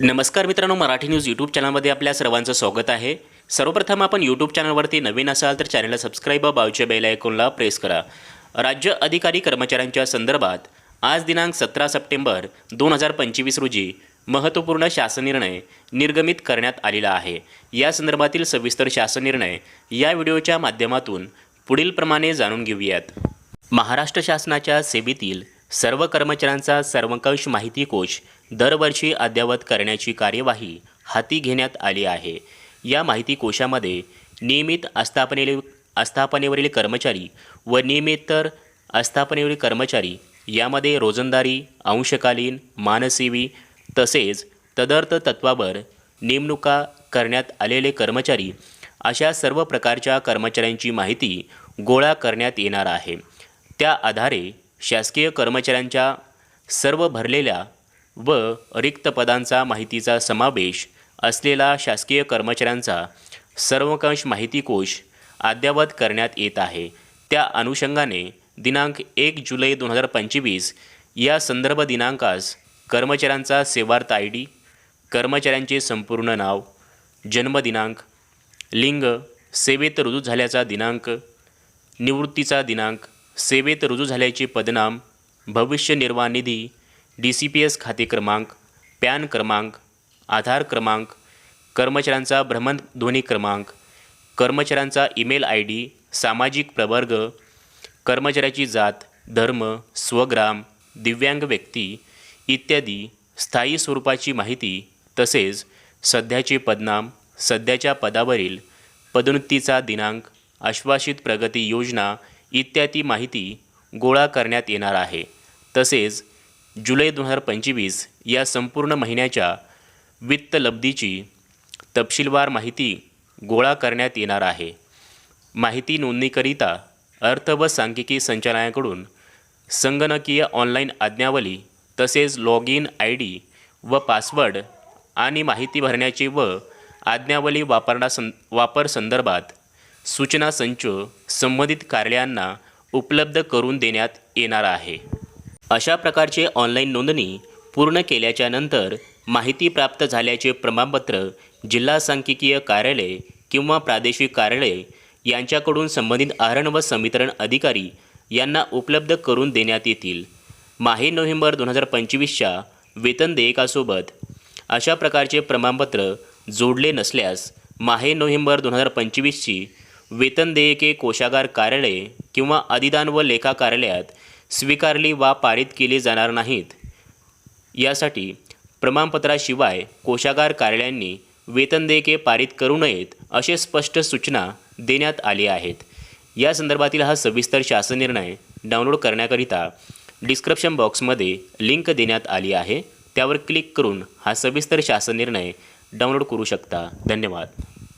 नमस्कार मित्रांनो Marathi news YouTube चॅनलमध्ये आपल्या सर्वांचं स्वागत आहे. सर्वप्रथम आपण यूट्यूब चॅनलवरती नवीन असाल तर चॅनलला सबस्क्राईब व बाजूच्या बेल आयकॉनला प्रेस करा. राज्य अधिकारी कर्मचाऱ्यांच्या संदर्भात आज दिनांक सतरा सप्टेंबर दोन हजार पंचवीस रोजी महत्त्वपूर्ण शासन निर्णय निर्गमित करण्यात आलेला आहे. या संदर्भातील सविस्तर शासन निर्णय या व्हिडिओच्या माध्यमातून पुढीलप्रमाणे जाणून घेऊयात. महाराष्ट्र शासनाच्या सेवेतील सर्व कर्मचाऱ्यांचा सर्वंकष माहिती कोश दरवर्षी अद्ययावत करण्याची कार्यवाही हाती घेण्यात आली आहे. या माहिती कोशामध्ये नियमित आस्थापने आस्थापनेवरील कर्मचारी व नियमितर आस्थापनेवरील कर्मचारी यामध्ये रोजंदारी अंशकालीन मानसेवी तसेच तदर्थ तत्वावर नेमणुका करण्यात आलेले कर्मचारी अशा सर्व प्रकारच्या कर्मचाऱ्यांची माहिती गोळा करण्यात येणार आहे. त्या आधारे शासकीय कर्मचाऱ्यांच्या सर्व भरलेल्या व रिक्त पदांचा माहितीचा समावेश असलेला शासकीय कर्मचाऱ्यांचा सर्वकांश माहिती कोश अद्ययावत करण्यात येत आहे. त्या अनुषंगाने दिनांक एक जुलै दोन हजार पंचवीस या संदर्भ दिनांकास कर्मचाऱ्यांचा सेवार्थ आय डी कर्मचाऱ्यांचे संपूर्ण नाव जन्मदिनांक लिंग सेवेत रुजू झाल्याचा दिनांक निवृत्तीचा दिनांक सेवेत रुजू झाल्याचे पदनाम भविष्य निर्वाह निधी डी सी पी एस खाते क्रमांक पॅन क्रमांक आधार क्रमांक कर्मचाऱ्यांचा भ्रमणध्वनी क्रमांक कर्मचाऱ्यांचा ईमेल आय डी सामाजिक प्रवर्ग कर्मचाऱ्याची जात धर्म स्वग्राम दिव्यांग व्यक्ती इत्यादी स्थायी स्वरूपाची माहिती तसेच सध्याचे पदनाम सध्याच्या पदावरील पदोन्नतीचा दिनांक आश्वासित प्रगती योजना इत्यादी माहिती गोळा करण्यात येणार आहे. तसेच जुलै दोन हजार पंचवीस या संपूर्ण महिन्याच्या वित्त लब्धीची तपशीलवार माहिती गोळा करण्यात येणार आहे. माहिती नोंदणीकरिता अर्थ व सांख्यिकी संचालनाकडून संगणकीय ऑनलाईन आज्ञावली तसेच लॉग इन आय डी व पासवर्ड आणि माहिती भरण्याची व आज्ञावली वापरण्यासं वापर संदर्भात सूचना संच संबंधित कार्यालयांना उपलब्ध करून देण्यात येणार आहे. अशा प्रकारचे ऑनलाईन नोंदणी पूर्ण केल्याच्यानंतर माहिती प्राप्त झाल्याचे प्रमाणपत्र जिल्हा सांख्यिकीय कार्यालय किंवा प्रादेशिक कार्यालय यांच्याकडून संबंधित आहरण व संवितरण अधिकारी यांना उपलब्ध करून देण्यात येतील. माहे नोव्हेंबर दोन हजार पंचवीसच्या वेतन देयकासोबत अशा प्रकारचे प्रमाणपत्र जोडले नसल्यास माहे नोव्हेंबर दोन हजार पंचवीसची वेतन देयके कोशागार कार्यालय किंवा अधिदान व लेखा कार्यालयात स्वीकारली वा पारित केली जाणार नाहीत. यासाठी प्रमाणपत्राशिवाय कोशागार कार्यालयांनी वेतन देयके पारित करू नयेत असे स्पष्ट सूचना देण्यात आली आहेत. या संदर्भातील हा सविस्तर शासन निर्णय डाउनलोड करण्याकरिता डिस्क्रिप्शन बॉक्समध्ये लिंक देण्यात आली आहे. त्यावर क्लिक करून हा सविस्तर शासन निर्णय डाउनलोड करू शकता. धन्यवाद.